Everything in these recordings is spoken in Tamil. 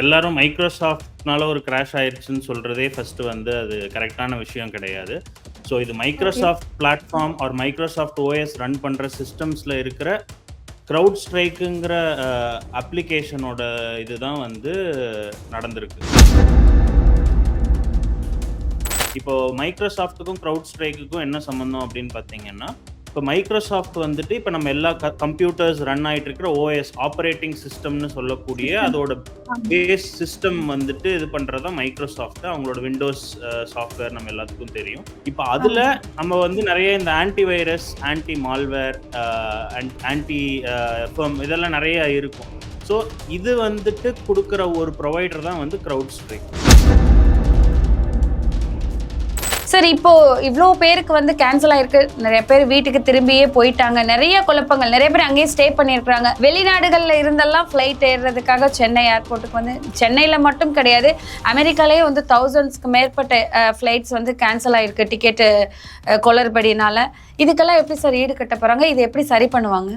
எல்லாரும் மைக்ரோசாஃப்ட்னால ஒரு கிராஷ் ஆயிருச்சுன்னு சொல்றதே ஃபர்ஸ்ட் வந்து அது கரெக்டான விஷயம் கிடையாது. ஸோ இது Microsoft platform or Microsoft OS run பண்ற சிஸ்டம்ஸ்ல இருக்கிற க்ரௌட் ஸ்ட்ரைக்குங்கிற அப்ளிகேஷனோட இதுதான் வந்து நடந்திருக்கு. இப்போ மைக்ரோசாஃப்ட்டுக்கும் க்ரௌட் ஸ்ட்ரைக்குக்கும் என்ன சம்மந்தம் அப்படின்னு பார்த்தீங்கன்னா இப்போ மைக்ரோசாஃப்ட் வந்துட்டு இப்போ நம்ம எல்லா கம்ப்யூட்டர்ஸ் ரன் ஆயிட்டு இருக்கிற ஓஎஸ் ஆப்ரேட்டிங் சிஸ்டம்னு சொல்லக்கூடிய அதோட பேஸ் சிஸ்டம் வந்துட்டு இது பண்றதா மைக்ரோசாஃப்ட் அவங்களோட விண்டோஸ் சாஃப்ட்வேர் நம்ம எல்லாத்துக்கும் தெரியும். இப்போ அதுல நம்ம வந்து நிறைய இந்த anti virus anti malware anti இதெல்லாம் நிறைய இருக்கும். ஸோ இது வந்துட்டு கொடுக்குற ஒரு ப்ரொவைடர் தான் வந்து க்ரௌட் ஸ்ட்ரைக் சார் இப்போ இவ்வளோ பேருக்கு வந்து கேன்சல் ஆயிருக்கு. நிறைய பேர் வீட்டுக்கு திரும்பியே போயிட்டாங்க. நிறைய குழப்பங்கள். நிறைய பேர் அங்கேயே ஸ்டே பண்ணியிருக்கிறாங்க. வெளிநாடுகளில் இருந்தெல்லாம் ஃப்ளைட் ஏறுறதுக்காக சென்னை ஏர்போர்ட்டுக்கு வந்து சென்னையில் மட்டும் கிடையாது. அமெரிக்காலேயே வந்து தௌசண்ட்ஸ்க்கு மேற்பட்ட ஃப்ளைட்ஸ் வந்து கேன்சல் ஆயிருக்கு. டிக்கெட்டு குளறுபடினால. இதுக்கெல்லாம் எப்படி சார் ஈடு கட்ட போகிறாங்க இதை எப்படி சரி பண்ணுவாங்க?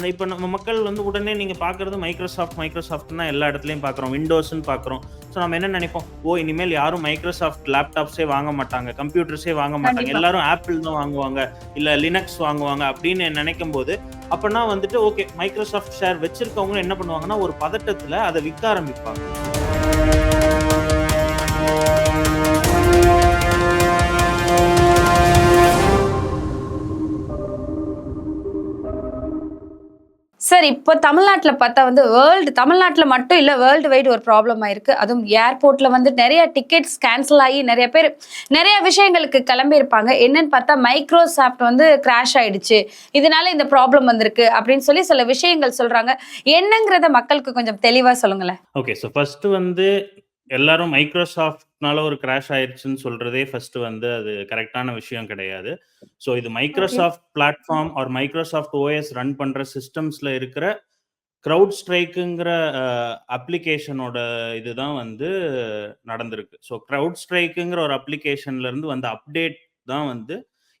அந்த இப்போ நம்ம மக்கள் வந்து உடனே நீங்க பாக்குறது மைக்ரோசாஃப்ட் மைக்ரோசாஃப்ட்னா எல்லா இடத்துலயும் பாக்குறோம். விண்டோஸ்னு பாக்குறோம். ஸோ நம்ம என்ன நினைப்போம்? ஓ இனிமேல் யாரும் மைக்ரோசாஃப்ட் லேப்டாப்ஸே வாங்க மாட்டாங்க. கம்ப்யூட்டர்ஸே வாங்க மாட்டாங்க. எல்லாரும் ஆப்பிள் தான் வாங்குவாங்க. இல்ல லினக்ஸ் வாங்குவாங்க அப்படின்னு நினைக்கும் போது அப்பனா வந்துட்டு ஓகே மைக்ரோசாஃப்ட் ஷேர் வச்சிருக்கவங்க என்ன பண்ணுவாங்கன்னா ஒரு பதட்டத்துல அதை விற்க ஆரம்பிப்பாங்க. சார் இப்போ தமிழ்நாட்டில் பார்த்தா வந்து வேர்ல்டு தமிழ்நாட்டில் மட்டும் இல்லை வேர்ல்டு வைடு ஒரு ப்ராப்ளம் ஆயிருக்கு. அதுவும் ஏர்போர்ட்டில் வந்து நிறைய டிக்கெட்ஸ் கேன்சல் ஆகி நிறைய பேர் நிறைய விஷயங்களுக்கு கிளம்பியிருப்பாங்க. என்னன்னு பார்த்தா மைக்ரோசாஃப்ட் வந்து கிராஷ் ஆயிடுச்சு. இதனால இந்த ப்ராப்ளம் வந்திருக்கு அப்படின்னு சொல்லி சில விஷயங்கள் சொல்றாங்க. என்னங்கிறத மக்களுக்கு கொஞ்சம் தெளிவாக சொல்லுங்களேன். ஓகே ஸோ ஃபர்ஸ்ட் வந்து எல்லாரும் மைக்ரோசாஃப்ட்னால ஒரு கிராஷ் ஆயிருச்சுன்னு சொல்றதே ஃபர்ஸ்ட் வந்து அது கரெக்டான விஷயம் கிடையாது. ஸோ இது Microsoft platform or Microsoft OS run பண்ற சிஸ்டம்ஸ்ல இருக்கிற க்ரௌட் ஸ்ட்ரைக்குங்கிற அப்ளிகேஷனோட இதுதான் வந்து நடந்திருக்கு. ஸோ க்ரௌட் ஸ்ட்ரைக்குங்கிற ஒரு அப்ளிகேஷன்ல இருந்து வந்த அப்டேட் தான் வந்து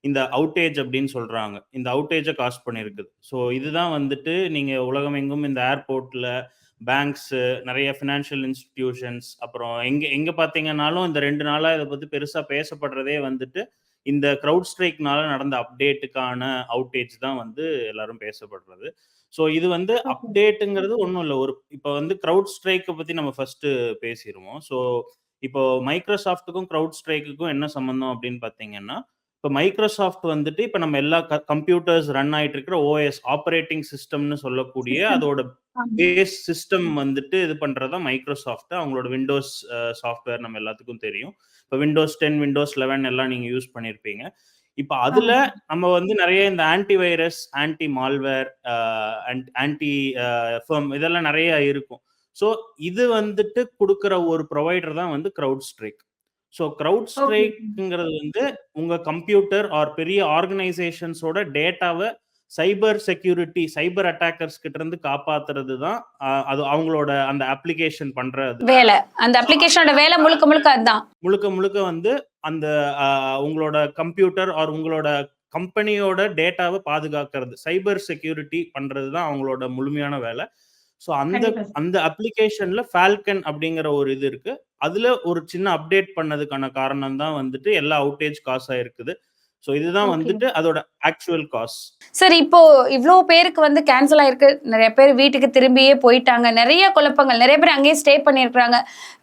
இந்த அவுட்டேஜ் அப்படின்னு சொல்றாங்க. இந்த அவுட்டேஜை காஸ் பண்ணியிருக்குது ஸோ இதுதான் வந்துட்டு நீங்க உலகமெங்கும் இந்த ஏர்போர்ட்ல பேங்க்ஸு நிறைய ஃபினான்ஷியல் இன்ஸ்டிடியூஷன்ஸ் அப்புறம் எங்கே எங்கே பார்த்தீங்கன்னாலும் இந்த ரெண்டு நாளாக இதை பற்றி பெருசாக பேசப்படுறதே வந்துட்டு இந்த க்ரௌட் ஸ்ட்ரைக்னால நடந்த அப்டேட்டுக்கான அவுட்டேஜ் தான் வந்து எல்லாரும் பேசப்படுறது. ஸோ இது வந்து அப்டேட்டுங்கிறது ஒன்றும் இல்லை. ஒரு இப்போ வந்து க்ரௌட் ஸ்ட்ரைக்கை பற்றி நம்ம ஃபர்ஸ்ட்டு பேசிடுவோம் ஸோ இப்போ மைக்ரோசாஃப்ட்டுக்கும் க்ரௌட் ஸ்ட்ரைக்குக்கும் என்ன சம்மந்தம் அப்படின்னு பார்த்தீங்கன்னா இப்போ மைக்ரோசாஃப்ட் வந்துட்டு இப்போ நம்ம எல்லா கம்ப்யூட்டர்ஸ் ரன் ஆயிட்டு இருக்கிற ஓஎஸ் ஆப்ரேட்டிங் சிஸ்டம்னு சொல்லக்கூடிய அதோட பேஸ் சிஸ்டம் வந்துட்டு இது பண்றதா மைக்ரோசாஃப்ட் அவங்களோட விண்டோஸ் சாஃப்ட்வேர் நம்ம எல்லாத்துக்கும் தெரியும். இப்போ விண்டோஸ் டென் விண்டோஸ் லெவன் எல்லாம் நீங்க யூஸ் பண்ணியிருப்பீங்க இப்போ அதுல நம்ம வந்து நிறைய இந்த anti virus anti malware anti இதெல்லாம் நிறைய இருக்கும். ஸோ இது வந்துட்டு கொடுக்குற ஒரு ப்ரொவைடர் தான் வந்து க்ரௌட் ஸ்ட்ரைக் ஸோ க்ரௌட் ஸ்ட்ரைக்ங்கிறது வந்து உங்க கம்ப்யூட்டர் ஆர் பெரிய ஆர்கனைசேஷன்ஸோட டேட்டாவை சைபர் செக்யூரிட்டி சைபர் அட்டாக்கர்ஸ் கிட்ட இருந்து காப்பாத்துறது தான் அது அவங்களோட அந்த அப்ளிகேஷன் பண்றது. வேலை. அந்த அப்ளிகேஷனோட வேலை முழுக்க முழுக்க அதுதான். முழுக்க முழுக்க வந்து அந்த உங்களோட கம்ப்யூட்டர் ஆர் உங்களோட கம்பெனியோட டேட்டாவை பாதுகாக்கிறது. சைபர் செக்யூரிட்டி பண்றது தான் அவங்களோட முழுமையான வேலை. ஸோ அந்த அந்த அப்ளிகேஷன்ல ஃபால்கன் அப்படிங்கிற ஒரு இது இருக்கு. அதுல ஒரு சின்ன அப்டேட் பண்ணதுக்கான காரணம் தான் வந்துட்டு எல்லா அவுட்டேஜ் காசா இருக்குது. ஸோ இதுதான். வந்துட்டு அதோட ஆக்சுவல் காஸ் சார் இப்போ இவ்வளோ பேருக்கு வந்து கேன்சல் ஆயிருக்கு. நிறைய பேர் வீட்டுக்கு திரும்பியே போயிட்டாங்க. நிறைய குழப்பங்கள். நிறைய பேர் அங்கேயே ஸ்டே பண்ணியிருக்காங்க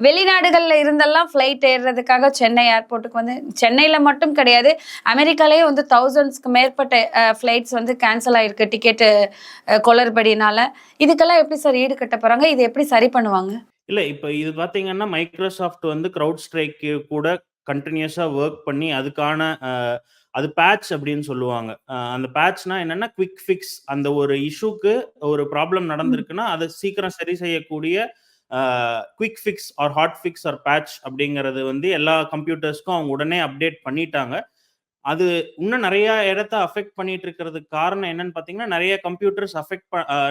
வெளிநாடுகளில் இருந்தெல்லாம் ஃப்ளைட் ஏறுறதுக்காக சென்னை ஏர்போர்ட்டுக்கு வந்து சென்னையில் மட்டும் கிடையாது. அமெரிக்காலேயே வந்து தௌசண்ட்ஸ்க்கு மேற்பட்ட ஃப்ளைட்ஸ் வந்து கேன்சல் ஆயிருக்கு டிக்கெட்டு குளறுபடினால. இதுக்கெல்லாம் எப்படி சார் ஈடு கட்ட போகிறாங்க இது எப்படி சரி பண்ணுவாங்க? இல்ல இப்ப இது பாத்தீங்கன்னா மைக்ரோசாஃப்ட் வந்து க்ரௌட் ஸ்ட்ரைக்கு கூட கண்டினியூஸா ஒர்க் பண்ணி அதுக்கான அது பேட்ச் அப்படின்னு சொல்லுவாங்க. அந்த பேட்ச்னா என்னன்னா குவிக் ஃபிக்ஸ் அந்த ஒரு இஷ்யூக்கு ஒரு ப்ராப்ளம் நடந்திருக்குன்னா அதை சீக்கிரம் சரி செய்யக்கூடிய quick fix or hot fix or patch அப்படிங்கிறது வந்து எல்லா கம்ப்யூட்டர்ஸ்க்கும் அவங்க உடனே அப்டேட் பண்ணிட்டாங்க. அது இன்னும் நிறைய இடத்த அஃபெக்ட் பண்ணிட்டு இருக்கிறதுக்கு காரணம் என்னன்னு பார்த்தீங்கன்னா நிறைய கம்ப்யூட்டர்ஸ் அஃபெக்ட்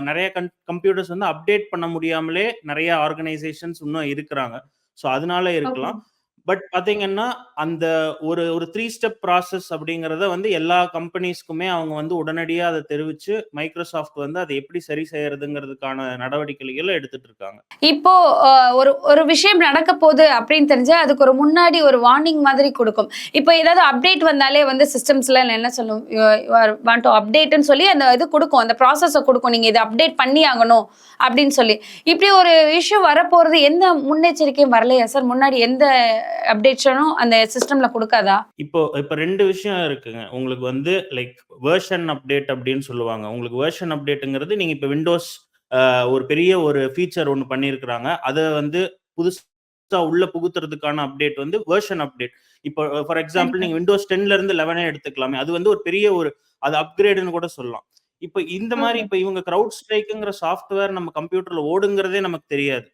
நிறைய கம்ப்யூட்டர்ஸ் வந்து அப்டேட் பண்ண முடியாமலே நிறைய ஆர்கனைசேஷன்ஸ் இன்னும் இருக்கிறாங்க. ஸோ அதனால இருக்கலாம். பட் பாத்தீங்கன்னா, அந்த ஒரு ஒரு த்ரீ ஸ்டெப் ப்ராசஸ் அப்படிங்கிறத வந்து எல்லா கம்பெனிஸ்க்குமே அவங்க வந்து உடனடியா அதை தெரிவிச்சு, மைக்ரோசாஃப்ட் வந்து அதை எப்படி சரி செய்யறதுங்கிறதுக்கான நடவடிக்கைகளை எடுத்துட்டு இருக்காங்க. இப்போ ஒரு ஒரு விஷயம் நடக்க போகுது அப்படின்னு தெரிஞ்சா, அதுக்கு ஒரு முன்னாடி ஒரு வார்னிங் மாதிரி கொடுக்கும் இப்போ ஏதாவது அப்டேட் வந்தாலே வந்து சிஸ்டம்ஸ்ல என்ன சொல்லும்? யூ வாண்ட் டு அப்டேட்னு சொல்லி அந்த இது கொடுக்கும் அந்த ப்ராசஸ கொடுக்கும் நீங்க இதை அப்டேட் பண்ணி ஆகணும் அப்படின்னு சொல்லி. இப்படி ஒரு இஷ்யூ வரப்போறது எந்த முன்னெச்சரிக்கையும் வரலையா சார்? முன்னாடி எந்த அப்டேஷனும் அந்த சிஸ்டம்ல குடுக்காதா? இப்போ இப்ப 2 விஷயம் இருக்குங்க. உங்களுக்கு வந்து லைக் வெர்ஷன் அப்டேட் அப்படின்னு சொல்லுவாங்க. உங்களுக்கு வெர்ஷன் அப்டேட்ங்கிறது நீங்க இப்ப விண்டோஸ் ஒரு பெரிய ஒரு ஃபீச்சர் ஒண்ணு பண்ணியிருக்கிறாங்க. அத வந்து புதுசா உள்ள புகுத்துறதுக்கான அப்டேட் வந்து வெர்ஷன் அப்டேட். இப்போ ஃபார் எக்ஸாம்பிள். நீங்க விண்டோஸ் 10ல இருந்து 11 எடுத்துக்கலாமே. அது வந்து ஒரு பெரிய ஒரு அது அப்கிரேட்ன்னு கூட சொல்லலாம். இப்ப இந்த ஓகே. இப்ப இவங்க கிரவுட் ஸ்ட்ரைக்குங்கிற சாஃப்ட்வேர் நம்ம கம்ப்யூட்டர்ல ஓடுங்கிறதே நமக்கு தெரியாது.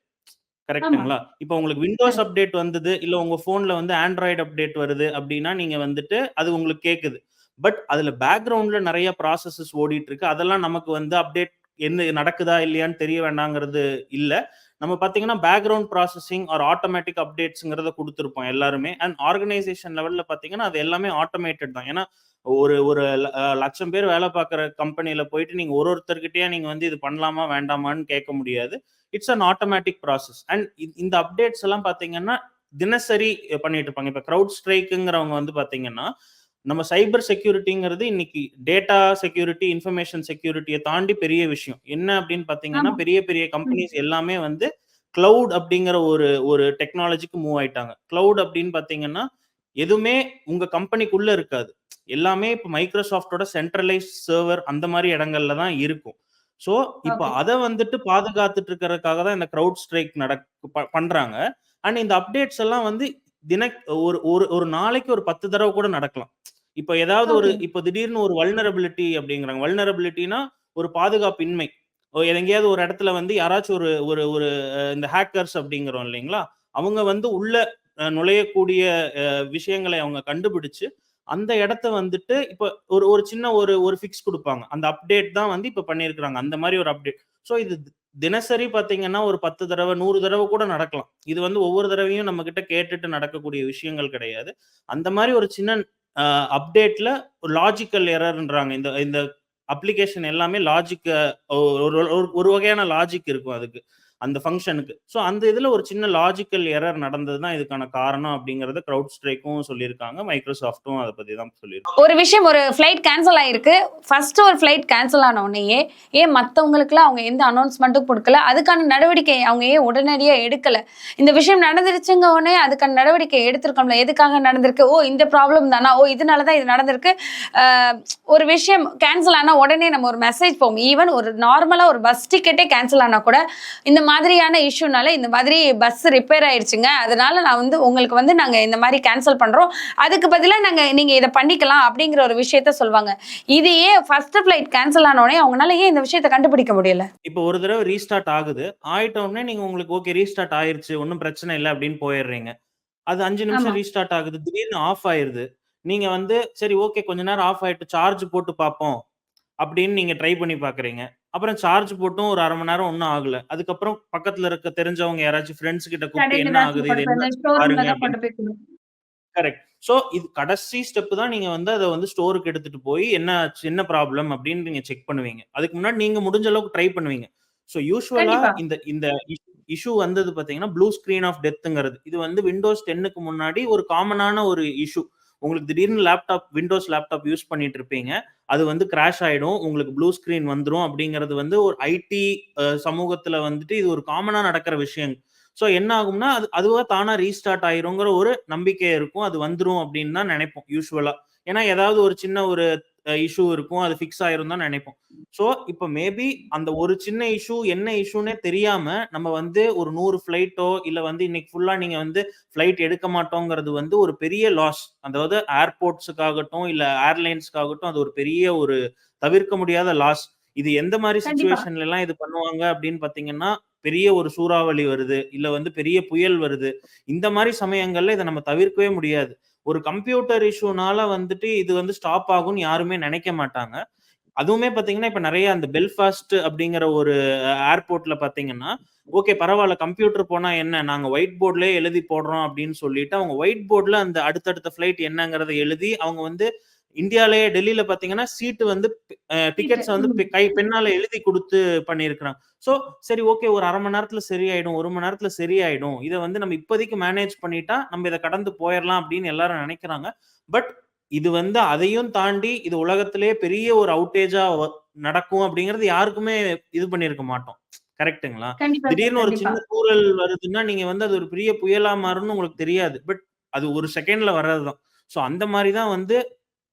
கரெக்ட்டுங்களா? இப்ப உங்களுக்கு விண்டோஸ். அப்டேட் வந்தது, இல்ல உங்க ஃபோன்ல வந்து ஆண்ட்ராய்டு அப்டேட் வருது அப்படின்னா, நீங்க வந்துட்டு அது உங்களுக்கு கேக்குது. பட் அதுல பேக்கிரவுண்ட்ல நெறைய ப்ராசஸஸ் ஓடிட்டு இருக்கு. அதெல்லாம் நமக்கு வந்து அப்டேட் என்ன நடக்குதா இல்லையான்னு தெரிய வேண்டாங்கிறது இல்ல. நம்ம பாத்தீங்கன்னா, பேக்கிரவுண்ட் ப்ராசஸிங் ஆர் ஆட்டோமேட்டிக் அப்டேட்ஸ்ங்கிறத குடுத்திருப்போம் எல்லாருமே. அண்ட் ஆர்கனைசேஷன் லெவல்ல பாத்தீங்கன்னா, அது எல்லாமே ஆட்டோமேட்டட் தான். ஏன்னா, ஒரு ஒரு லட்சம் பேர் வேலை பாக்குற கம்பெனில போயிட்டு நீங்க ஒரு ஒருத்தர்கிட்டயா நீங்க வந்து இது பண்ணலாமா, வேண்டாமான்னு கேட்க முடியாது. It's an automatic process. And இந்த அப்டேட்ஸ் எல்லாம் பாத்தீங்கன்னா, தினசரி பண்ணிட்டு இருப்பாங்க. இப்ப கிரவுட் ஸ்ட்ரைக்குங்கிறவங்க வந்து பாத்தீங்கன்னா, நம்ம சைபர் செக்யூரிட்டிங்கிறது இன்னைக்கு டேட்டா செக்யூரிட்டி, இன்ஃபர்மேஷன் செக்யூரிட்டிய தாண்டி பெரிய விஷயம். என்ன அப்படின்னு பாத்தீங்கன்னா, ஆமா. பெரிய பெரிய. கம்பெனிஸ் எல்லாமே வந்து கிளவுட் அப்படிங்கிற ஒரு ஒரு டெக்னாலஜிக்கு மூவ் ஆயிட்டாங்க. கிளவுட் அப்படின்னு பாத்தீங்கன்னா, எதுவுமே உங்க கம்பெனிக்குள்ள இருக்காது. எல்லாமே இப்ப மைக்ரோசாஃப்ட்டோட சென்ட்ரலைஸ்ட் சர்வர் அந்த மாரி இடங்கள்ல தான் இருக்கும். ஸோ, இப்ப. அத வந்துட்டு பாதுகாத்துட்டு இருக்கிறதுக்காக தான் இந்த கிரவுட் ஸ்ட்ரைக் நடக் ப பண்றாங்க. அண்ட் இந்த அப்டேட்ஸ் எல்லாம் வந்து தினக் ஒரு ஒரு ஒரு நாளைக்கு ஒரு 10 தடவ கூட நடக்கலாம். இப்ப ஏதாவது ஒரு. இப்ப திடீர்னு ஒரு வல்னரபிலிட்டி அப்படிங்கிறாங்க. வல்னரபிலிட்டினா ஒரு பாதுகாப்பின்மை. எங்கேயாவது ஒரு இடத்துல வந்து யாராச்சும் ஒரு ஒரு ஒரு இந்த ஹேக்கர்ஸ் அப்படிங்கிறோம் இல்லைங்களா? அவங்க வந்து உள்ள நுழையக்கூடிய விஷயங்களை அவங்க கண்டுபிடிச்சு, அந்த இடத்த வந்துட்டு இப்போ ஒரு ஒரு சின்ன ஒரு ஒரு ஃபிக்ஸ் கொடுப்பாங்க அந்த அப்டேட் தான் வந்து இப்போ பண்ணியிருக்கிறாங்க. அந்த மாதிரி ஒரு அப்டேட். ஸோ இது தினசரி பார்த்தீங்கன்னா ஒரு பத்து தடவை நூறு தடவை கூட நடக்கலாம். இது வந்து ஒவ்வொரு தடவையும் நம்ம கிட்ட கேட்டுட்டு நடக்கக்கூடிய விஷயங்கள் கிடையாது. அந்த மாதிரி ஒரு சின்ன அப்டேட்ல ஒரு லாஜிக்கல் எரர்ன்றாங்க. இந்த இந்த அப்ளிகேஷன் எல்லாமே லாஜிக்க ஒரு ஒரு ஒரு வகையான லாஜிக் இருக்கும் அதுக்கு. அந்த ஃபங்க்ஷனுக்கு ஸோ அந்த இதில் ஒரு சின்ன லாஜிக்கல் எரர் நடந்தது தான் இதுக்கான காரணம் அப்படிங்கறத க்ரௌட் ஸ்ட்ரைக்கும் சொல்லியிருக்காங்க. மைக்ரோசாஃப்ட்டும் அதை பத்தி தான் சொல்லியிருக்காங்க. ஒரு விஷயம் ஒரு ஃப்ளைட் கேன்சல் ஆயிருக்கு. ஃபர்ஸ்ட் ஒரு ஃப்ளைட் கேன்சல் ஆன உடனேயே, ஏன் மற்றவங்களுக்குலாம் அவங்க எந்த அனௌன்ஸ்மெண்ட்டும் கொடுக்கல அதுக்கான நடவடிக்கை அவங்க ஏன் உடனடியாக எடுக்கல? இந்த விஷயம் நடந்துருச்சுங்க உடனே அதுக்கான நடவடிக்கை எடுத்திருக்கோம்ல எதுக்காக நடந்திருக்கு? ஓ! இந்த ப்ராப்ளம் தானா? ஓ! இதனால தான் இது நடந்திருக்கு. ஒரு விஷயம் கேன்சல் ஆனால் உடனே நம்ம ஒரு மெசேஜ் போகும். ஈவன் ஒரு நார்மலாக ஒரு பஸ் டிக்கெட்டே கேன்சல் ஆனா கூட, இந்த மாதிரியான இஷ்யூனால இந்த மாதிரி பஸ் ரிப்பேர் ஆயிடுச்சுங்க. அதனால நான் வந்து உங்களுக்கு வந்து நாங்க இந்த மாரி கேன்சல் பண்றோம். அதுக்கு பதிலா நாங்க நீங்க இத பண்ணிக்கலாம் அப்படிங்கிற ஒரு விஷயத்த சொல்வாங்க. இது ஏன் ஃபர்ஸ்ட் ஃப்ளைட் கேன்சல் ஆன உடனே அவங்கனால ஏன் இந்த விஷயத்த கண்டுபிடிக்க முடியல? இப்ப ஒரு தடவ ரீஸ்டார்ட் ஆகுது. ஆயிட்ட உடனே நீங்க உங்களுக்கு ஓகே ரீஸ்டார்ட் ஆயிருச்சு. ஒண்ணும் பிரச்சனை இல்ல அப்படின்னு போயிடுறீங்க. அது 5 ஆமா. நிமிஷம் ரீஸ்டார்ட் ஆகுது. திடீர்னு ஆஃப் ஆயிருது. நீங்க வந்து சரி ஓகே கொஞ்ச நேரம் ஆஃப் ஆயிட்டு சார்ஜ் போட்டு பார்ப்போம். அப்படின்னு நீங்க ட்ரை பண்ணி பார்க்குறீங்க. அப்புறம் சார்ஜ் போட்டும் ஒரு 1/2 மணி நேரம் ஒண்ணும் ஆகல. அதுக்கப்புறம் பக்கத்துல இருக்க தெரிஞ்சவங்க யாராச்சும் ஃபிரெண்ட்ஸ் கிட்ட கூப்பிட்டு என்ன ஆகுது? இது ரூம்ல பாருங்க கரெக்ட். ஸோ இது கடைசி ஸ்டெப் தான் நீங்க வந்து அத வந்து ஸ்டோருக்கு எடுத்துட்டு போய் என்ன? என்ன ப்ராப்ளம் அப்படின்னு நீங்க செக் பண்ணுவீங்க. அதுக்கு முன்னாடி நீங்க முடிஞ்ச அளவுக்கு ட்ரை பண்ணுவீங்க. ஸோ கண்டிப்பா. இந்த இந்த இஷ் இஷ்யூ வந்தது பார்த்தீங்கன்னா, ப்ளூ ஸ்கிரீன் ஆஃப் டெத்ங்கிறது. இது வந்து விண்டோஸ் 10க்கு முன்னாடி ஒரு காமனான ஒரு இஷ்யூ. உங்களுக்கு திடீர்னு லேப்டாப் விண்டோஸ் லேப்டாப் யூஸ் பண்ணிட்டு இருப்பீங்க. அது வந்து கிராஷ் ஆயிடும். உங்களுக்கு ப்ளூ ஸ்கிரீன் வந்துடும் அப்படிங்கிறது வந்து ஒரு ஐடி சமூகத்தில் சமூகத்துல வந்துட்டு இது ஒரு காமனா நடக்கிற விஷயம். ஸோ என்ன ஆகும்னா, அது அதுவாக தானா ரீஸ்டார்ட் ஆயிருங்கிற ஒரு நம்பிக்கை இருக்கும். அது வந்துடும் அப்படின்னு தான் நினைப்போம் யூசுவலா. ஏன்னா ஏதாவது ஒரு சின்ன ஒரு இஷ்யூ இருக்கும். அது ஃபிக்ஸ் ஆயிரும்னு தான் நெனைப்போம். ஸோ இப்ப மேபி அந்த ஒரு சின்ன இஷ்யூ என்ன இஷ்யூன்னே தெரியாம நம்ம வந்து ஒரு 100 ஃப்ளைட்டோ இல்ல வந்து இன்னைக்கு ஃபுல்லா நீங்க வந்து ஃப்ளைட் எடுக்க மாட்டோங்கிறது வந்து ஒரு பெரிய லாஸ். அதாவது ஏர்போர்ட்ஸ்க்காகட்டும், இல்ல ஏர்லைன்ஸ்க்காகட்டும் அது ஒரு பெரிய ஒரு தவிர்க்க முடியாத லாஸ். இது எந்த மாரி கண்டிப்பா. சிச்சுவேஷன்லலாம் இது பண்ணுவாங்க அப்படின்னு பார்த்தீங்கன்னா, பெரிய ஒரு சூறாவளி வருது. இல்ல வந்து பெரிய புயல் வருது. இந்த மாரி சமயங்கள்ல இத நம்ம தவிர்க்கவே முடியாது. ஒரு கம்ப்யூட்டர் இஷ்யூனால வந்துட்டு இது வந்து ஸ்டாப் ஆகும்னு யாருமே நினைக்க மாட்டாங்க. அதுவுமே பாத்தீங்கன்னா இப்ப நிறைய அந்த பெல்ஃபாஸ்ட் அப்படிங்கிற ஒரு ஏர்போர்ட்ல பாத்தீங்கன்னா ஓகே பரவாயில்ல கம்ப்யூட்டர் போனா என்ன நாங்க ஒயிட் போர்ட்லயே எழுதி போடுறோம் அப்படின்னு சொல்லிட்டு அவங்க ஒயிட் போர்ட்ல அந்த அடுத்தடுத்த ஃபிளைட் என்னங்கிறத எழுதி அவங்க வந்து இந்தியாலயே டெல்லியில பாத்தீங்கன்னா சீட்டு வந்து டிக்கெட்ஸ் வந்து கை பெண்ணால எழுதி கொடுத்து பண்ணியிருக்கிறாங்க சோ சரி ஓகே ஒரு அரை மணி நேரத்துல சரியாயிடும் ஒரு மணி நேரத்துல சரியாயிடும். இதை வந்து நம்ம இப்போதைக்கு மேனேஜ் பண்ணிட்டா நம்ம இதை கடந்து போயிடலாம் அப்படின்னு எல்லாரும் நினைக்கிறாங்க. பட் இது வந்து அதையும் தாண்டி இது உலகத்திலேயே பெரிய ஒரு அவுட்டேஜா நடக்கும் அப்படிங்கிறது யாருக்குமே இது பண்ணியிருக்க மாட்டோம். Sir, திடீர்னு ஒரு. சின்ன தூறல் வருதுன்னா நீங்க வந்து அது ஒரு பெரிய புயலா மாறும்னு உங்களுக்கு தெரியாது. பட் அது ஒரு செகண்ட்ல வர்றதுதான். ஸோ அந்த மாதிரி தான் வந்து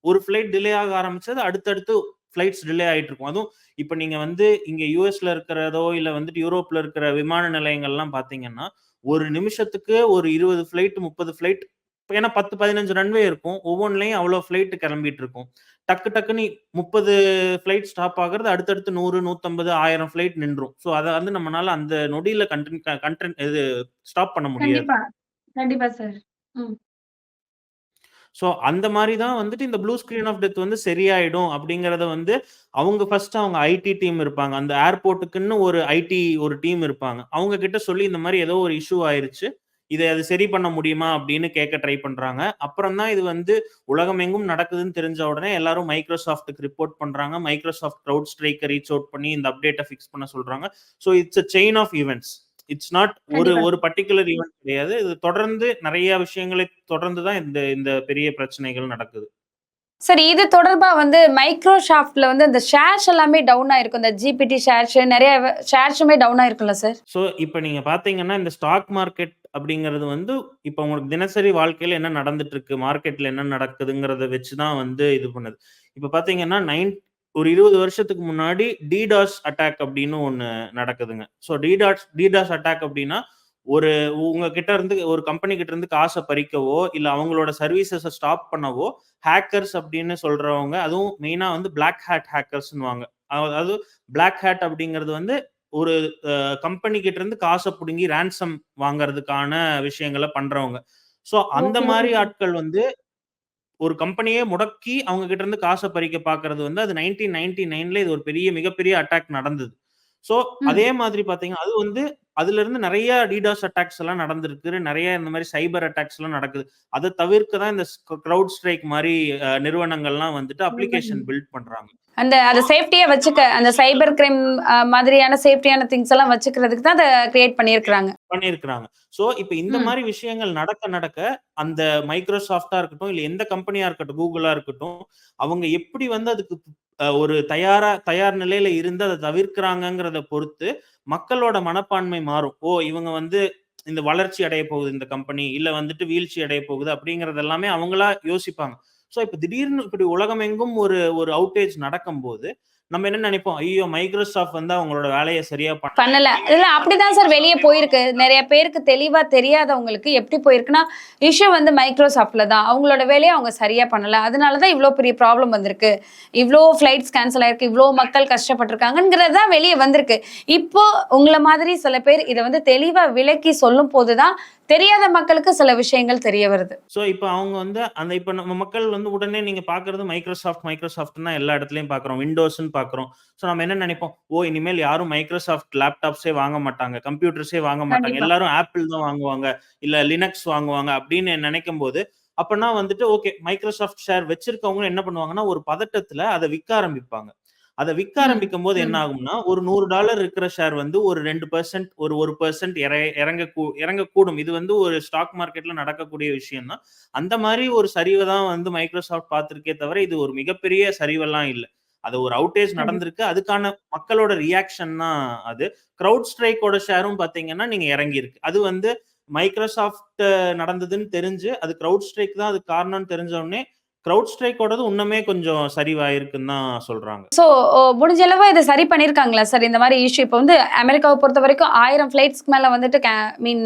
ஒரு ஃப்ளைட் டிலே ஆக ஆரம்பிச்சது அடுத்தடுத்து ஃப்ளைட்ஸ் டிலே ஆகிட்டு இருக்கும். அதுவும் இப்போ நீங்க வந்து இங்கே யூஎஸ்ல இருக்கிறதோ இல்லை வந்துட்டு யூரோப்ல இருக்கிற விமான நிலையங்கள்லாம் பார்த்தீங்கன்னா ஒரு நிமிஷத்துக்கு ஒரு இருபது ஃப்ளைட் முப்பது ஃப்ளைட் ஏன்னா பத்து பதினஞ்சு ரன்வே இருக்கும். ஒவ்வொன்றுலையும் அவ்வளோ ஃப்ளைட் கிளம்பிட்டு இருக்கும். டக்கு டக்குன்னு முப்பது ஃப்ளைட் ஸ்டாப் ஆகுறது அடுத்தடுத்து நூறு நூற்றம்பது ஆயிரம் ஃப்ளைட் நின்றும். ஸோ அதை வந்து நம்மளால அந்த நொடியில கண்டென்ட் கண்டென்ட் இது ஸ்டாப் பண்ண முடியாது. கண்டிப்பா. சார் ஸோ அந்த மாதிரி தான் வந்துட்டு இந்த ப்ளூ ஸ்க்ரீன் ஆஃப் டெத் வந்து சரியாயிடும் அப்படிங்கிறத வந்து அவங்க ஃபர்ஸ்ட் அவங்க ஐடி டீம் இருப்பாங்க. அந்த ஏர்போர்ட்டுக்குன்னு ஒரு ஐடி ஒரு டீம் இருப்பாங்க. அவங்க கிட்ட சொல்லி இந்த மாதிரி ஏதோ ஒரு இஷ்யூ ஆயிருச்சு. இதை அது சரி பண்ண முடியுமா அப்படின்னு கேட்க ட்ரை பண்றாங்க. அப்புறம் தான் இது வந்து உலகம் எங்கும் நடக்குதுன்னு தெரிஞ்ச உடனே எல்லாரும் மைக்ரோசாஃப்ட்டுக்கு ரிப்போர்ட் பண்றாங்க. மைக்ரோசாஃப்ட் க்ரௌட் ஸ்ட்ரைக்கை ரீச் அவுட் பண்ணி இந்த அப்டேட்டை ஃபிக்ஸ் பண்ண சொல்றாங்க. So it's a chain of events it's not ஒரு. ஒரு பர்டிகுலர் ஈவெண்ட் கிடையாது. இது தொடர்ந்து நிறைய விஷயங்களை தொடர்ந்து தான் இந்த இந்த பெரிய பிரச்சனைகள் நடக்குது. சரி இது தொடர்பா வந்து மைக்ரோசாஃப்ட்ல வந்து இந்த ஷேர்ஸ் எல்லாமே டவுன் ஆயிருக்கும். இந்த ஜிபிடி ஷேர்ஸ் நிறைய ஷேர்ஸுமே டவுன் ஆயிருக்கும்ல சார் ஸோ இப்போ நீங்க பாத்தீங்கன்னா இந்த ஸ்டாக் மார்க்கெட் அப்படிங்கிறது வந்து இப்போ உங்களுக்கு தினசரி வாழ்க்கையில என்ன நடந்துட்டு இருக்கு மார்க்கெட்ல என்ன நடக்குதுங்கிறத வச்சு தான் வந்து இது பண்ணுது. இப்போ பாத்தீங்கன்னா நைன் ஒரு இருபது வருஷத்துக்கு முன்னாடி டிடாஸ் அட்டாக் அப்படின்னு ஒன்று நடக்குதுங்க. ஸோ டிடாஸ் டிடாஸ் அட்டாக் அப்படின்னா ஒரு உங்ககிட்ட இருந்து ஒரு கம்பெனி கிட்ட இருந்து காசை பறிக்கவோ இல்லை அவங்களோட சர்வீசஸை ஸ்டாப் பண்ணவோ ஹேக்கர்ஸ் அப்படின்னு சொல்றவங்க அதுவும் மெயினாக வந்து பிளாக் ஹேட் ஹேக்கர்ஸ்னுவாங்க அதாவது பிளாக் ஹேட் அப்படிங்கிறது வந்து ஒரு கம்பெனி கிட்ட இருந்து காசை பிடுங்கி ரேன்சம் வாங்குறதுக்கான விஷயங்களை பண்றவங்க. ஸோ அந்த மாதிரி. ஆட்கள் வந்து ஒரு கம்பெனியே முடக்கி அவங்க கிட்ட இருந்து காசை பறிக்க பாக்குறது வந்து அது நைன்டீன் நைன்டி நைன்ல இது ஒரு பெரிய மிகப்பெரிய அட்டாக் நடந்தது. ஸோ ம். அதே மாதிரி பாத்தீங்கன்னா அது வந்து அதுல இருந்து நிறைய டிடாஸ் அட்டாக்ஸ் எல்லாம் நடந்திருக்கு. நிறைய இந்த மாதிரி சைபர் அட்டாக்ஸ் எல்லாம் நடக்குது. அதை தவிர்க்க தான் இந்த க்ரௌட் ஸ்ட்ரைக் மாதிரி நிறுவனங்கள்லாம் வந்துட்டு அப்ளிகேஷன் பில்ட் பண்றாங்க. அந்த அதை சேஃப்டியா வச்சுக்க அந்த சைபர் கிரைம் மாதிரியான சேஃப்டியான திங்ஸ் எல்லாம் வச்சுக்கிறதுக்கு தான் அதை கிரியேட் பண்ணியிருக்கிறாங்க. பண்ணியிருக்கிறாங்க. ஸோ இப்போ இந்த. மாதிரி விஷயங்கள் நடக்க நடக்க அந்த மைக்ரோசாஃப்டா இருக்கட்டும் இல்லை எந்த கம்பெனியா இருக்கட்டும் கூகுளா இருக்கட்டும் அவங்க எப்படி வந்து அதுக்கு ஒரு தயாரா தயார் நிலையில இருந்து அதை தவிர்க்கிறாங்கங்கிறத பொறுத்து மக்களோட மனப்பான்மை மாறும். ஓ இவங்க வந்து இந்த வளர்ச்சி அடைய போகுது இந்த கம்பெனி இல்ல வந்துட்டு வீழ்ச்சி அடைய போகுது அப்படிங்கறது எல்லாமே அவங்களா யோசிப்பாங்க. ஸோ இப்போ திடீர்னு இப்படி உலகமெங்கும் ஒரு ஒரு அவுட்டேஜ் நடக்கும்போது நம்ம என்ன நினைப்போம்? ஐயோ மைக்ரோசாஃப்ட் வந்து அவங்களோட வேலையை சரியா பண்ண பண்ணல. இல்ல அப்படிதான் சார் வெளியே போயிருக்கு. நிறைய பேருக்கு தெளிவா தெரியாதவங்களுக்கு எப்படி போயிருக்குன்னா இஷ்யூ வந்து மைக்ரோசாஃப்ட்ல தான். அவங்களோட வேலையை அவங்க சரியா பண்ணல. அதனாலதான் இவ்வளோ பெரிய ப்ராப்ளம் வந்திருக்கு. இவ்வளோ ஃபிளைட்ஸ் கேன்சல் ஆயிருக்கு. இவ்வளோ மக்கள் கஷ்டப்பட்டிருக்காங்கிறது தான் வெளியே வந்திருக்கு. இப்போ உங்களை மாதிரி சில பேர் இதை வந்து தெளிவா விளக்கி சொல்லும் போதுதான் தெரியாத மக்களுக்கு சில விஷயங்கள் தெரிய வருது. ஸோ இப்போ அவங்க வந்து அந்த இப்போ நம்ம மக்கள் வந்து உடனே நீங்க பாக்குறது மைக்ரோசாஃப்ட் மைக்ரோசாஃப்ட்னா எல்லா இடத்துலயும் பாக்குறோம். விண்டோஸ்ன்னு பாக்குறோம். ஸோ நம்ம என்ன நினைப்போம்? ஓ இனிமேல் யாரும் மைக்ரோசாஃப்ட் லேப்டாப்ஸே வாங்க மாட்டாங்க. கம்ப்யூட்டர்ஸே வாங்க மாட்டாங்க. எல்லாரும் ஆப்பிள் தான் வாங்குவாங்க. இல்ல லினக்ஸ் வாங்குவாங்க அப்படின்னு நினைக்கும் போது அப்பனா வந்துட்டு ஓகே மைக்ரோசாஃப்ட் ஷேர் வச்சிருக்கவங்க என்ன பண்ணுவாங்கன்னா ஒரு பதட்டத்துல அதை விற்க ஆரம்பிப்பாங்க. அதை விற்க ஆரம்பிக்கும் போது என்ன. ஆகும்னா ஒரு நூறு டாலர் இருக்கிற ஷேர் வந்து ஒரு ரெண்டு பர்சன்ட் ஒரு ஒரு பர்சன்ட் இறங்க இறங்கக்கூடும். இது வந்து ஒரு ஸ்டாக் மார்க்கெட்ல நடக்கக்கூடிய விஷயம் தான் அந்த மாதிரி ஒரு சரிவை தான் வந்து மைக்ரோசாஃப்ட் பார்த்திருக்கே தவிர இது ஒரு மிகப்பெரிய சரிவெல்லாம் இல்லை. அது ஒரு அவுட்டேஜ் நடந்திருக்கு. அதுக்கான மக்களோட ரியாக்ஷன் தான் அது. கிரவுட் ஸ்ட்ரைக்கோட ஷேரும் பாத்தீங்கன்னா நீங்க இறங்கி இருக்கு அது வந்து மைக்ரோசாஃப்ட் நடந்ததுன்னு தெரிஞ்சு அது கிரவுட் ஸ்ட்ரைக் தான் அது காரணம்னு தெரிஞ்ச உடனே கிரவுட் ஸ்ட்ரைக்கோடது இன்னுமே கொஞ்சம் சரிவாயிருக்குன்னு தான் சொல்றாங்க. ஸோ முடிஞ்ச அளவு இதை சரி பண்ணியிருக்காங்களா சார் இந்த மாதிரி இஷ்யூ இப்போ வந்து அமெரிக்காவை பொறுத்த வரைக்கும் ஆயிரம் ஃப்ளைட்ஸ்க்கு மேலே வந்துட்டு மீன்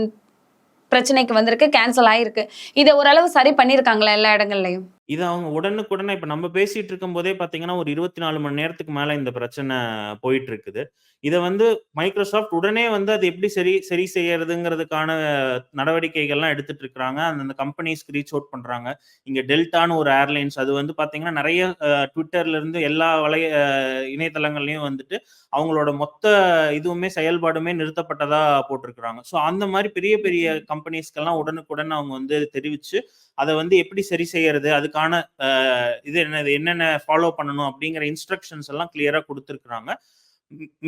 பிரச்சனைக்கு வந்திருக்கு கேன்சல் ஆயிருக்கு. இதை ஓரளவு சரி பண்ணியிருக்காங்களா எல்லா இடங்கள்லையும்? இத அவங்க உடனுக்குடனே இப்ப நம்ம பேசிட்டு இருக்கும்போதே பார்த்தீங்கன்னா, ஒரு 24 மணி நேரத்துக்கு மேல இந்த பிரச்சனை போயிட்டு இருக்குது. இத வந்து மைக்ரோசாஃப்ட் உடனே வந்து அது எப்படி சரி சரி செய்யறதுங்கிறதுக்கான நடவடிக்கைகள்லாம் எடுத்துட்டு இருக்கிறாங்க. அந்தந்த கம்பெனிஸ்க்கு ரீச் அவுட் பண்றாங்க. இங்க டெல்டான்னு ஒரு ஏர்லைன்ஸ் அது வந்து பார்த்தீங்கன்னா, நெறைய அ Twitterல இருந்து எல்லா வலைய அ இணையதளங்கள்லயும் வந்துட்டு அவங்களோட மொத்த இதுவுமே செயல்பாடுமே நிறுத்தப்பட்டதா போட்டிருக்கிறாங்க. ஸோ அந்த மாரி பெரிய பெரிய கம்பெனிஸ்க்கெல்லாம் உடனுக்குடன் அவங்க வந்து தெரிவிச்சு, அத வந்து எப்படி சரி செய்யறது? அதுக்கான இது என்னது என்னென்ன ஃபாலோ பண்ணணும் அப்படிங்கிற இன்ஸ்ட்ரக்ஷன்ஸ் எல்லாம் கிளியரா குடுத்திருக்கிறாங்க.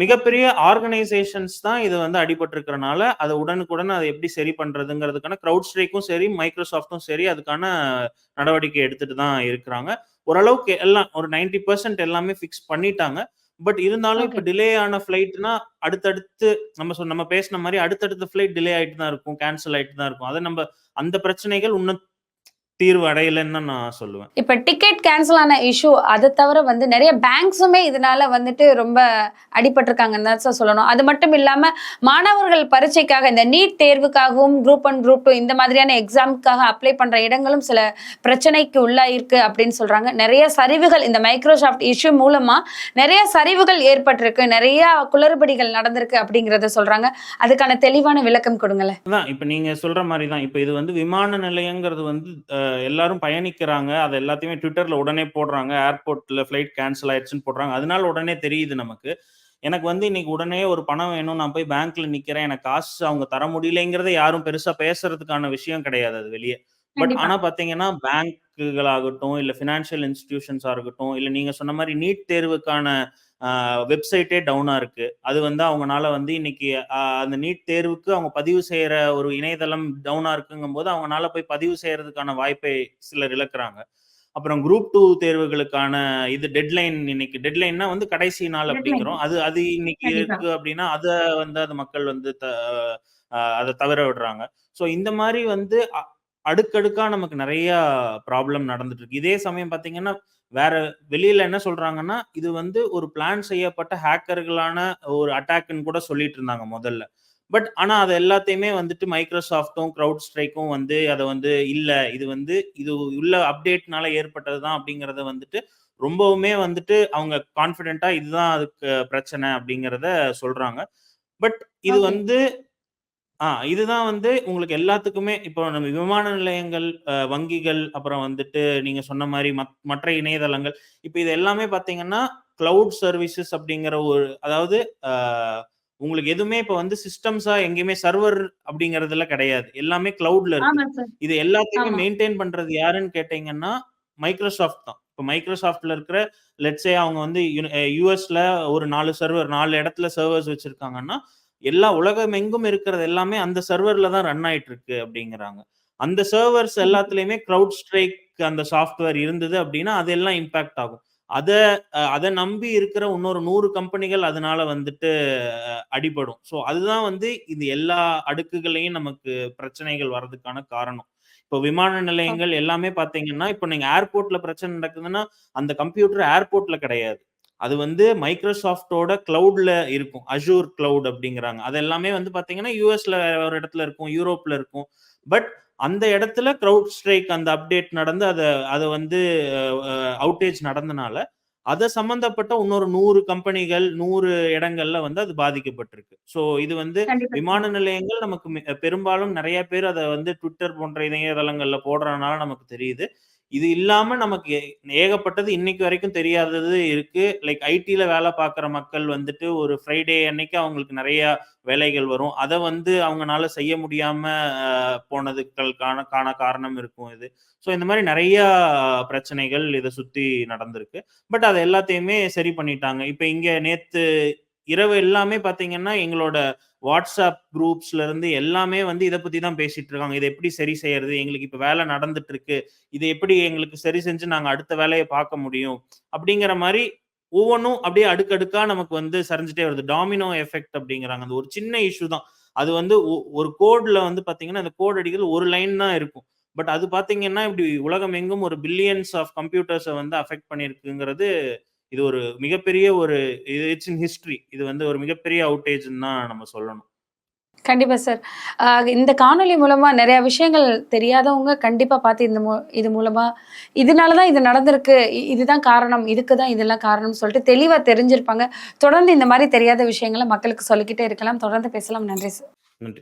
மிகப்பெரிய ஆர்கனைசேஷன்ஸ் தான் இது வந்து அடிபட்டிருக்கிறனால, அத உடனுக்குடன் அத எப்படி சரி பண்றதுங்கிறதுக்கான கிரவுட் ஸ்ட்ரைக்கும் சரி, மைக்ரோசாஃப்ட்டும் சரி அதுக்கான நடவடிக்கை எடுத்துட்டு தான் இருக்கிறாங்க. ஓரளவுக்கு எல்லாம் ஒரு 90% எல்லாமே ஃபிக்ஸ் பண்ணிட்டாங்க. பட் இருந்தாலும் இப்ப. டிலே ஆன ஃப்ளைட்னா அடுத்தடுத்து நம்ம சொ நம்ம பேசின மாரி அடுத்தடுத்த ஃப்ளைட் டிலே ஆயிட்டு தான் இருக்கும். கேன்சல் ஆயிட்டு தான் இருக்கும். அத நம்ப அந்த பிரச்சனைகள் இன்னும் தீர்வு அடையலன்னு நான் சொல்லுவேன். இப்ப டிக்கெட் கேன்சல் ஆன இஷ்யூ அத தவிர வந்து நெறைய பேங்க்ஸுமே இதனால வந்துட்டு ரொம்ப அடிபட்டிருக்காங்கன்னு தான் சொல்லணும். அது மட்டும் இல்லாம மாணவர்கள் பரீட்சைக்காக இந்த நீட் தேர்வுக்காகவும் குரூப் 1, குரூப் 2 இந்த மாதிரியான எக்ஸாம்க்காக அப்ளை பண்ற இடங்களும் சில பிரச்சனைக்கு உள்ளாயிருக்கு அப்படின்னு சொல்றாங்க. நெறைய சரிவுகள் இந்த மைக்ரோசாஃப்ட் இஷ்யூ மூலமா நெறைய சரிவுகள் ஏற்பட்டிருக்கு. நெறைய குளறுபடிகள் நடந்திருக்கு அப்படிங்கிறத சொல்றாங்க. அதுக்கான தெளிவான விளக்கம் கொடுங்களேன். இப்ப நீங்க சொல்ற மாரி தான். இப்ப இது வந்து விமான நிலையங்கிறது வந்து எல்லாரும் பயணிக்கிறாங்க. அது எல்லாத்தையுமே ட்விட்டர்ல உடனே போடுறாங்க. ஏர்போர்ட்ல ஃப்ளைட் கேன்சல் ஆயிடுச்சுன்னு போடுறாங்க. அதனால உடனே தெரியுது நமக்கு. எனக்கு வந்து இன்னைக்கு உடனே ஒரு பணம் வேணும். நான் போய் பேங்க்ல நிக்கிறேன். எனக்கு காசு அவங்க தர முடியலைங்கிறத யாரும் பெருசா பேசுறதுக்கான விஷயம் கிடையாது அது வெளியே பட் கண்டிப்பா. ஆனா பார்த்தீங்கன்னா, பேங்க்குகளாகட்டும், இல்ல ஃபினான்ஷியல் இன்ஸ்டிடியூஷன்ஸா இருக்கட்டும், இல்ல நீங்க சொன்ன மாரி நீட் தேர்வுக்கான அ வெப்சைட்டே டவுனா இருக்கு. அது வந்து அவங்கனால வந்து இன்னைக்கு அ அந்த நீட் தேர்வுக்கு அவங்க பதிவு செய்ற ஒரு இணையதளம் டவுனா இருக்குங்கும்போது, அவங்கனால போய் பதிவு செய்றதுக்கான வாய்ப்பை சிலர் இழக்கிறாங்க. அப்புறம் குரூப் 2 தேர்வுகளுக்கான இது டெட்லைன் இன்னைக்கு டெட்லைன்னா வந்து கடைசி நாள் டெட்லைன். அப்படிங்கிறோம். அது அது இன்னைக்கு கண்டிப்பா. இருக்கு அப்படின்னா, அத வந்து அந்த மக்கள் வந்து த அ அத தவற விடுறாங்க. ஸோ இந்த மாரி வந்து அ அடுக்கடுக்கா நமக்கு நெறையா ப்ராப்ளம் நடந்துட்டு இருக்கு. இதே சமயம் பார்த்தீங்கன்னா, வேற வெளியில என்ன சொல்றாங்கன்னா, இது வந்து ஒரு பிளான் செய்யப்பட்ட ஹேக்கர்களான ஒரு அட்டாக்ன்னு கூட சொல்லிட்டு இருந்தாங்க முதல்ல. பட் ஆனா அத எல்லாத்தையுமே வந்துட்டு மைக்ரோசாஃப்ட்டும், கிரவுட் ஸ்ட்ரைக்கும் வந்து அத வந்து இல்ல இது வந்து இது உள்ள அப்டேட்னால ஏற்பட்டது தான் அப்படிங்கிறத வந்துட்டு ரொம்பவுமே வந்துட்டு அவங்க கான்ஃபிடென்ட்டா இதுதான் அதுக்கு பிரச்சனை அப்படிங்கிறத சொல்றாங்க. பட் இது. வந்து ஆ இதுதான் வந்து உங்களுக்கு எல்லாத்துக்குமே இப்போ நம்ம விமான நிலையங்கள், வங்கிகள், அப்புறம் வந்துட்டு நீங்க சொன்ன மாரி மத் மற்ற இணையதளங்கள், இப்ப இது எல்லாமே பார்த்தீங்கன்னா, கிளவுட் சர்வீசஸ் அப்படிங்கிற ஒரு அதாவது அ உங்களுக்கு எதுவுமே இப்ப வந்து சிஸ்டம்ஸா எங்கேயுமே சர்வர் அப்படிங்கிறதுல கிடையாது. எல்லாமே கிளவுட்ல இருக்கு. ஆமா சார். இது எல்லாத்தையுமே ஆமா. மெயின்டெயின் பண்றது யாருன்னு கேட்டீங்கன்னா, மைக்ரோசாஃப்ட் தான். இப்ப மைக்ரோசாஃப்ட்ல இருக்கிற லெட்ஸ் அவங்க வந்து யுஎஸ்ல ஒரு 4 சர்வர் 4 இடத்துல சர்வர்ஸ் வச்சிருக்காங்கன்னா, எல்லா உலகமெங்கும் இருக்கிறது எல்லாமே அந்த சர்வர்ல தான் ரன் ஆயிட்டு இருக்கு அப்படிங்கிறாங்க. அந்த சர்வர்ஸ் எல்லாத்துலயுமே கிரவுட் ஸ்ட்ரைக் அந்த சாஃப்ட்வேர் இருந்தது அப்படின்னா, அது எல்லாம் இம்பாக்ட் ஆகும். அத அத நம்பி இருக்கிற இன்னொரு 100 கம்பெனிகள் அதனால வந்துட்டு அடிபடும். ஸோ அதுதான் வந்து இது எல்லா அடுக்குகளையும் நமக்கு பிரச்சனைகள் வர்றதுக்கான காரணம். இப்போ விமான. நிலையங்கள் எல்லாமே பார்த்தீங்கன்னா, இப்போ நீங்க ஏர்போர்ட்ல பிரச்சனை நடக்குதுன்னா, அந்த கம்ப்யூட்டர் ஏர்போர்ட்ல கிடையாது. அது வந்து மைக்ரோசாஃப்ட்டோட கிளவுட்ல இருக்கும். அஷூர் கிளவுட் அப்படிங்கிறாங்க. அது எல்லாமே வந்து பார்த்தீங்கன்னா, யுஎஸ்ல ஒரு இடத்துல இருக்கும், யூரோப்ல இருக்கும். பட் அந்த இடத்துல கிரவுட் ஸ்ட்ரைக் அந்த அப்டேட் நடந்து அத அத வந்து அவுட்டேஜ் நடந்தனால, அத சம்பந்தப்பட்ட இன்னொரு 100 கம்பெனிகள், 100 இடங்கள்ல வந்து அது பாதிக்கப்பட்டிருக்கு. ஸோ இது வந்து விமான. நிலையங்கள் நமக்கு பெரும்பாலும் நெறைய பேர் அத வந்து Twitter போன்ற இணையதளங்கள்ல போடுறனால நமக்கு தெரியுது. இது இல்லாம நமக்கு ஏ ஏகப்பட்டது இன்னைக்கு வரைக்கும் தெரியாதது இருக்கு. லைக் ஐடில வேலை பார்க்குற மக்கள் வந்துட்டு ஒரு ஃப்ரைடே அன்னைக்கு அவங்களுக்கு நிறைய வேலைகள் வரும். அதை வந்து அவங்கனால செய்ய முடியாம போனதுக்கான காண காரணம் இருக்கும் இது. ஸோ இந்த மாதிரி நிறைய பிரச்சனைகள் இதை சுத்தி நடந்திருக்கு. பட் அதை எல்லாத்தையுமே சரி பண்ணிட்டாங்க. இப்போ இங்க நேத்து இரவு எல்லாமே பாத்தீங்கன்னா எங்களோட வாட்ஸ்அப் குரூப்ஸ்ல இருந்து எல்லாமே வந்து இதை பத்தி தான் பேசிட்டு இருக்காங்க. இதை எப்படி சரி செய்யறது? எங்களுக்கு இப்ப வேலை நடந்துட்டு இருக்கு. இதை எப்படி எங்களுக்கு சரி செஞ்சு நாங்க அடுத்த வேலையை பார்க்க முடியும்? அப்படிங்கிற மாதிரி ஒவ்வொன்றும் அப்படியே அடுக்கடுக்கா நமக்கு வந்து சரிஞ்சுட்டே வருது. டாமினோ எஃபெக்ட் அப்படிங்கிறாங்க. அந்த ஒரு சின்ன இஷ்யூ தான். அது வந்து ஒ ஒரு கோட்ல வந்து பாத்தீங்கன்னா அந்த கோட் அடிக்கிறது ஒரு லைன் தான் இருக்கும். பட் அது பாத்தீங்கன்னா இப்படி உலகம் எங்கும் ஒரு பில்லியன்ஸ் ஆஃப் கம்ப்யூட்டர்ஸை வந்து அஃபெக்ட் பண்ணியிருக்குங்கிறது, இது ஒரு மிகப்பெரிய ஒரு இது இட்ஸ் இன் ஹிஸ்டரி. இது வந்து ஒரு மிகப்பெரிய அவுட்டேஜ்ன்னு தான் நம்ம சொல்லணும். கண்டிப்பா சார் இந்த காணொளி மூலமா நிறைய விஷயங்கள் தெரியாதவங்க கண்டிப்பா பார்த்து இந்த மூ- இது மூலமா இதனாலதான் இது நடந்திருக்கு. இதுதான் காரணம் இதுக்கு தான் இதெல்லாம் காரணம் சொல்லிட்டு தெளிவா தெரிஞ்சிருப்பாங்க. தொடர்ந்து இந்த மாதிரி தெரியாத விஷயங்களை மக்களுக்கு சொல்லிக்கிட்டே இருக்கலாம். தொடர்ந்து பேசலாம். நன்றி சார் நன்றி.